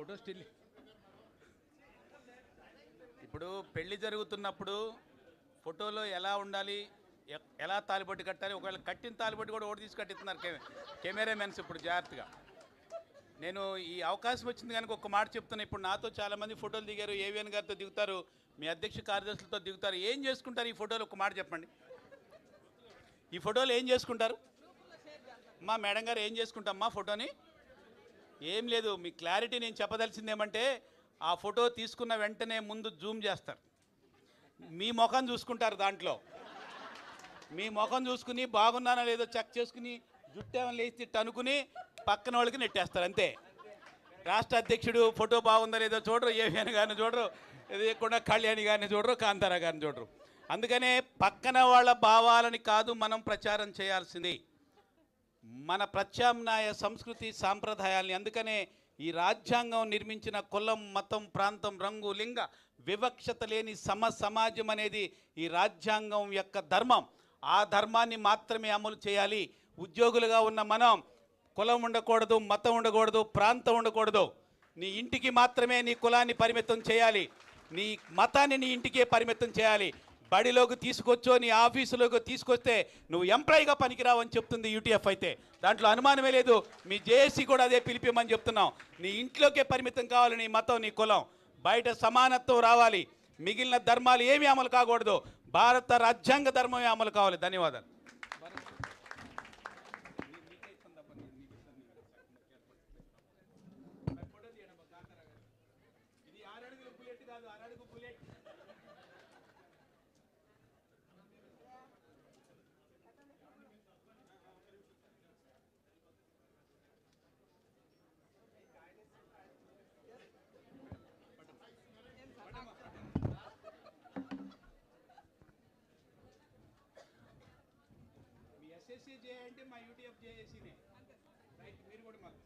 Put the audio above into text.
Photo still ఇప్పుడు పెళ్ళి జరుగుతున్నప్పుడు ఫోటోలో ఎలా ఉండాలి ఎ- ఎలా తాలిబొట్టు కట్టాలి ఒకవేళ కట్టిన తాలిబొట్టు కూడా ఓడి తీసి కట్టిస్తున్నారు కెమెరామెన్స్ ఇప్పుడు జాగ్రత్తగా. నేను ఈ అవకాశం వచ్చింది కనుక ఒక మాట చెప్తున్నా ఇప్పుడు నాతో చాలామంది ఫోటోలు దిగారు ఏవిఎన్ గారితో దిగుతారు మీ అధ్యక్ష కార్యదర్శులతో దిగుతారు ఏం చేసుకుంటారు ఈ ఫోటోలు? ఒక మాట చెప్పండి. ఈ ఫోటోలు ఏం చేసుకుంటారు? మా మేడం గారు ఏం చేసుకుంటాం మా ఫోటోని ఏం లేదు మీ క్లారిటీ నేను చెప్పదలిసింది ఏమంటే ఆ ఫోటో తీసుకున్న వెంటనే ముందు జూమ్ చేస్తారు. మీ ముఖం చూసుకుంటారు దాంట్లో. మీ ముఖం చూసుకుని బాగున్నానా లేదో చెక్ చేసుకుని జుట్టేమని లేచి అనుకుని పక్కన వాళ్ళకి నెట్టేస్తారు అంతే. రాష్ట్ర అధ్యక్షుడు ఫోటో బాగుందా లేదో చూడరు ఏవిఎన్ గారిని చూడరు లేకుండా కళ్యాణి గారిని చూడరు కాంతారా గారిని చూడరు. అందుకనే పక్కన వాళ్ళ భావాలని కాదు మనం ప్రచారం చేయాల్సింది. మన ప్రత్యామ్నాయ సంస్కృతి సాంప్రదాయాల్ని అందుకనే ఈ రాజ్యాంగం నిర్మించిన కులం మతం ప్రాంతం రంగు లింగ వివక్షత లేని సమ సమాజం అనేది ఈ రాజ్యాంగం యొక్క ధర్మం. ఆ ధర్మాన్ని మాత్రమే అమలు చేయాలి. ఉద్యోగులుగా ఉన్న మనం కులం ఉండకూడదు మతం ఉండకూడదు ప్రాంతం ఉండకూడదు. నీ ఇంటికి మాత్రమే నీ కులాన్ని పరిమితం చేయాలి. నీ మతాన్ని నీ ఇంటికే పరిమితం చేయాలి. బడిలోకి తీసుకొచ్చో నీ ఆఫీసులోకి తీసుకొస్తే నువ్వు ఎంప్లాయీగా పనికిరావని చెప్తుంది యూటీఎఫ్ అయితే. దాంట్లో అనుమానమే లేదు. మీ జేఏసీ కూడా అదే పిలిపిమని చెప్తున్నాం. నీ ఇంట్లోకే పరిమితం కావాలి నీ మతం నీ కులం. బయట సమానత్వం రావాలి. మిగిలిన ధర్మాలు ఏమీ అమలు కాకూడదు. భారత రాజ్యాంగ ధర్మమే అమలు కావాలి. ధన్యవాదాలు. ఎస్ఎస్సీ జే అంటే మా యూటీఎఫ్ జేఏసీనే రైట్ మీరు కూడా మాకు